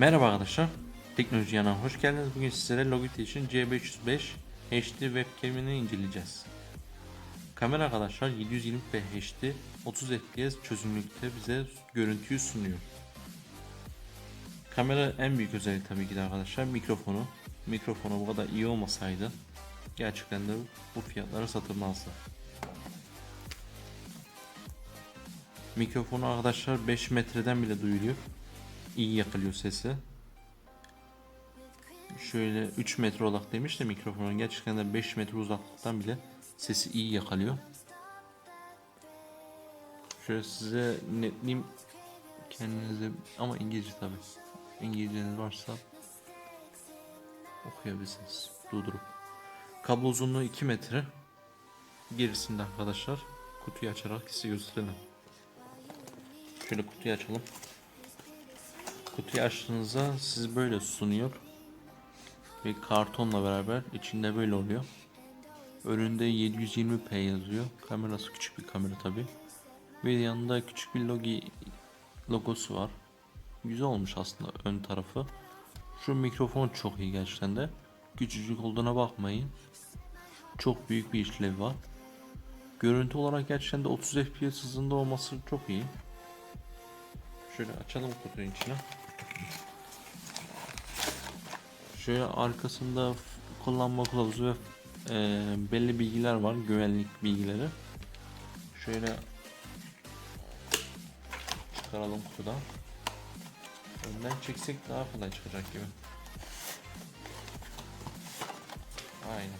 Merhaba arkadaşlar. Teknoloji yanına hoş geldiniz. Bugün sizlere Logitech'in C505 HD webcam'ini inceleyeceğiz. Kamera arkadaşlar 720p HD 30 fps çözünürlükte bize görüntüyü sunuyor. Kamera en büyük özelliği tabii ki de arkadaşlar mikrofonu. Mikrofonu bu kadar iyi olmasaydı gerçekten de bu fiyatlara satılmazdı. Mikrofonu arkadaşlar 5 metreden bile duyuluyor. İyi yakalıyor sesi. Şöyle 3 metre olarak demiş de mikrofonun gerçekten de 5 metre uzaklıktan bile sesi iyi yakalıyor. Şöyle size netleyeyim kendinize ama İngilizce tabi. İngilizceniz varsa okuyabilirsiniz durdurup. Kablo uzunluğu 2 metre. Gerisinde arkadaşlar kutuyu açarak size gösterelim. Şöyle kutuyu açalım. Kutuyu açtığınızda siz böyle sunuyor. Ve kartonla beraber içinde böyle oluyor. Önünde 720p yazıyor. Kamerası küçük bir kamera tabi. Ve yanında küçük bir logi logosu var. Güzel olmuş aslında ön tarafı. Şu mikrofon çok iyi gerçekten de. Küçücük olduğuna bakmayın. Çok büyük bir işlevi var. Görüntü olarak gerçekten de 30 fps hızında olması çok iyi. Şöyle açalım kutunun içine. Şöyle arkasında kullanma kılavuzu ve e, belli bilgiler var, güvenlik bilgileri. Şöyle çıkaralım kutudan. Önden çeksek daha kolay çıkacak gibi. Aynen.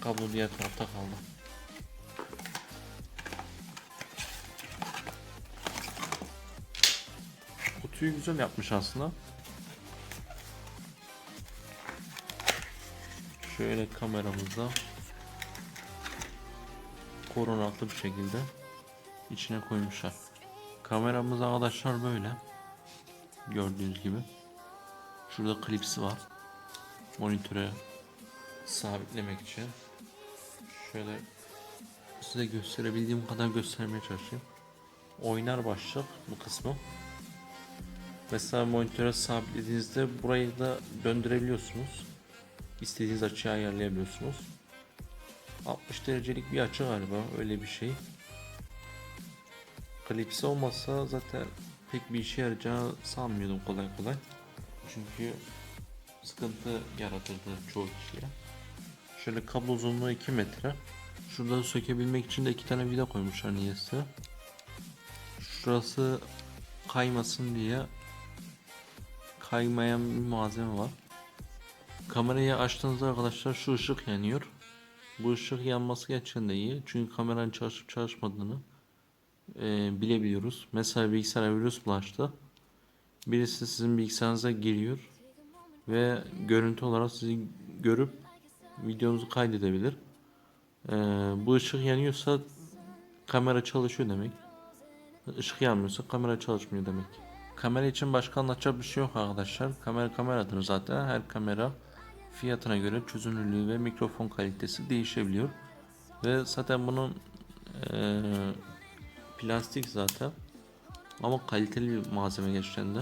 Kablo diğer tarafta kaldı. Kutuyu güzel yapmış aslında. Şöyle kameramızda korunaklı bir şekilde içine koymuşlar. Kameramız arkadaşlar böyle. Gördüğünüz gibi. Şurada klipsi var. Monitöre sabitlemek için. Şöyle size gösterebildiğim kadar göstermeye çalışayım. Oynar başlık bu kısmı. Mesela monitöre sabitlediğinizde burayı da döndürebiliyorsunuz. İstediğiniz açıyı ayarlayabiliyorsunuz. 60 derecelik bir açı galiba öyle bir şey. Klipsi olmasa zaten pek bir işe yarayacağı sanmıyordum kolay kolay. Çünkü sıkıntı yaratırdı çoğu kişiye. Şöyle kablo uzunluğu 2 metre. Şurada sökebilmek için de iki tane vida koymuşlar niyeyse. Şurası kaymasın diye kaymayan bir malzeme var. Kamerayı açtığınızda arkadaşlar şu ışık yanıyor. Bu ışık yanması gerçekten de iyi. Çünkü kameranın çalışıp çalışmadığını e, bilebiliyoruz. Mesela bilgisayara virüs bulaştı. Birisi sizin bilgisayarınıza giriyor ve görüntü olarak sizi görüp videonuzu kaydedebilir. E, bu ışık yanıyorsa kamera çalışıyor demek. Işık yanmıyorsa kamera çalışmıyor demek. Kamera için başka anlatacak bir şey yok arkadaşlar. Kamera kameradır zaten. Her kamera fiyatına göre çözünürlüğü ve mikrofon kalitesi değişebiliyor. Ve zaten bunun eee, plastik zaten. Ama kaliteli bir malzeme gerçekten de.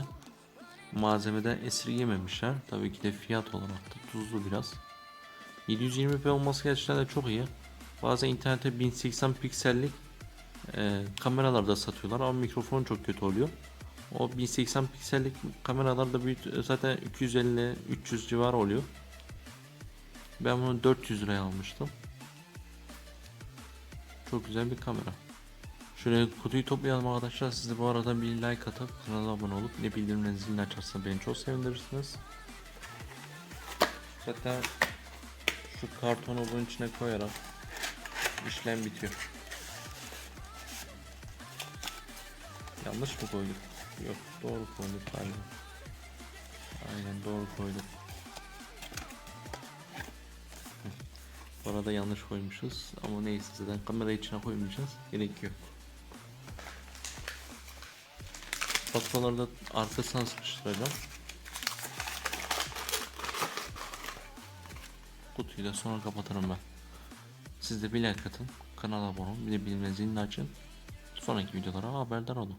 Malzemeden esirgememişler. Tabii ki de fiyat olarak da tuzlu biraz. 720p olması gerçekten de çok iyi. Bazen internette 1080 piksellik e, kameralarda satıyorlar ama mikrofon çok kötü oluyor. O 1080 piksellik kameralarda büyük zaten 250 300 civarı oluyor. Ben bunu 400 liraya almıştım. Çok güzel bir kamera. Şöyle kutuyu toplayalım arkadaşlar. Siz de bu arada bir like atıp kanala abone olup ne bildirimleri zilini açarsa beni çok sevindirirsiniz. Zaten şu kartonu bunun içine koyarak işlem bitiyor. Yanlış mı koyduk? Yok doğru koyduk galiba. Aynen doğru koyduk. Bu arada yanlış koymuşuz ama neyse zaten kamera içine koymayacağız. Gerek yok. Faturaları da arkasına sıkıştıracağım. Kutuyu da sonra kapatırım ben. Siz de bir like atın. Kanala abone olun. Bir de bildirim zilini açın. Sonraki videolara haberdar olun.